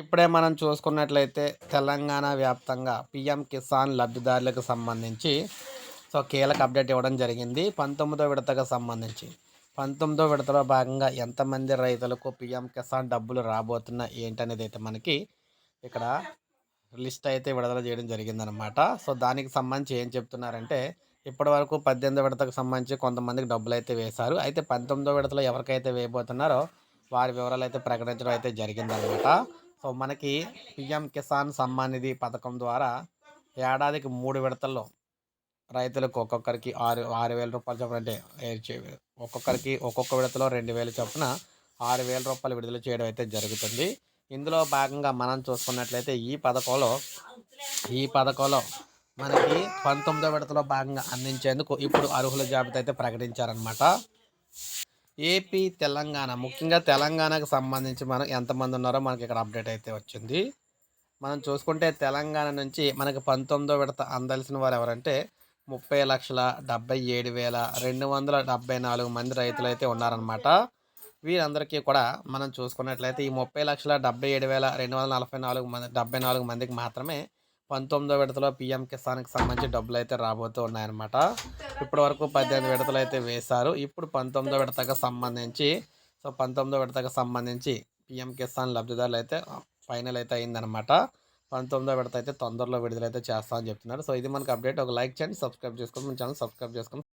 ఇప్పుడే మనం చూసుకున్నట్లయితే తెలంగాణ వ్యాప్తంగా పిఎం కిసాన్ లబ్ధిదారులకు సంబంధించి సో కీలక అప్డేట్ ఇవ్వడం జరిగింది. పంతొమ్మిదో విడతకు సంబంధించి. పంతొమ్మిదో విడతలో భాగంగా ఎంతమంది రైతులకు పిఎం కిసాన్ డబ్బులు రాబోతున్నా ఏంటనేది అయితే మనకి ఇక్కడ లిస్ట్ అయితే విడుదల చేయడం జరిగిందనమాట సో దానికి సంబంధించి ఏం చెప్తున్నారంటే ఇప్పటి వరకు పద్దెనిమిదో విడతకు సంబంధించి కొంతమందికి డబ్బులు అయితే వేశారు. అయితే పంతొమ్మిదో విడతలో ఎవరికైతే వేయబోతున్నారో వారి వివరాలు అయితే ప్రకటించడం అయితే జరిగిందనమాట సో మనకి పిఎం కిసాన్ సమ్మాన్ నిధి పథకం ద్వారా ఏడాదికి మూడు విడతల్లో రైతులకు ఒక్కొక్కరికి ఆరు ఆరు వేల రూపాయలు చొప్పున అంటే ఒక్కొక్కరికి ఒక్కొక్క విడతలో రెండు వేల చొప్పున ఆరు వేల రూపాయలు విడుదల చేయడం అయితే జరుగుతుంది. ఇందులో భాగంగా మనం చూసుకున్నట్లయితే ఈ పథకంలో ఈ పథకంలో మనకి పంతొమ్మిదో విడతలో భాగంగా అందించేందుకు ఇప్పుడు అర్హుల జాబితా అయితే ప్రకటించారనమాట ఏపీ తెలంగాణ. ముఖ్యంగా తెలంగాణకు సంబంధించి మనం ఎంతమంది ఉన్నారో మనకి ఇక్కడ అప్డేట్ అయితే వచ్చింది. మనం చూసుకుంటే తెలంగాణ నుంచి మనకి పంతొమ్మిదో విడత అందాల్సిన వారు ఎవరంటే ముప్పై లక్షల డెబ్బై ఏడు వేల రెండు వందల డెబ్బై నాలుగు మంది రైతులు అయితే ఉన్నారనమాట వీరందరికీ కూడా మనం చూసుకున్నట్లయితే ఈ ముప్పై లక్షల డెబ్బై ఏడు వేల రెండు వందల నలభై నాలుగు మంది డెబ్బై నాలుగు మందికి మాత్రమే పంతొమ్మిదో విడతలో పిఎం కిసాన్కి సంబంధించి డబ్బులు అయితే రాబోతూ ఉన్నాయన్నమాట. ఇప్పటి వరకు పద్దెనిమిది విడతలు అయితే వేశారు. ఇప్పుడు పంతొమ్మిదో విడతకు సంబంధించి సో పంతొమ్మిదో విడతకు సంబంధించి పిఎం కిసాన్ లబ్ధిదారులు అయితే ఫైనల్ అయితే అయిందనమాట పంతొమ్మిదో విడత అయితే తొందరలో విడుదలైతే చేస్తామని చెప్తున్నారు. సో ఇది మనకు అప్డేట్. ఒక లైక్ చేయండి సబ్స్క్రైబ్ చేసుకోండి మన ఛానల్ సబ్స్క్రైబ్ చేసుకోండి.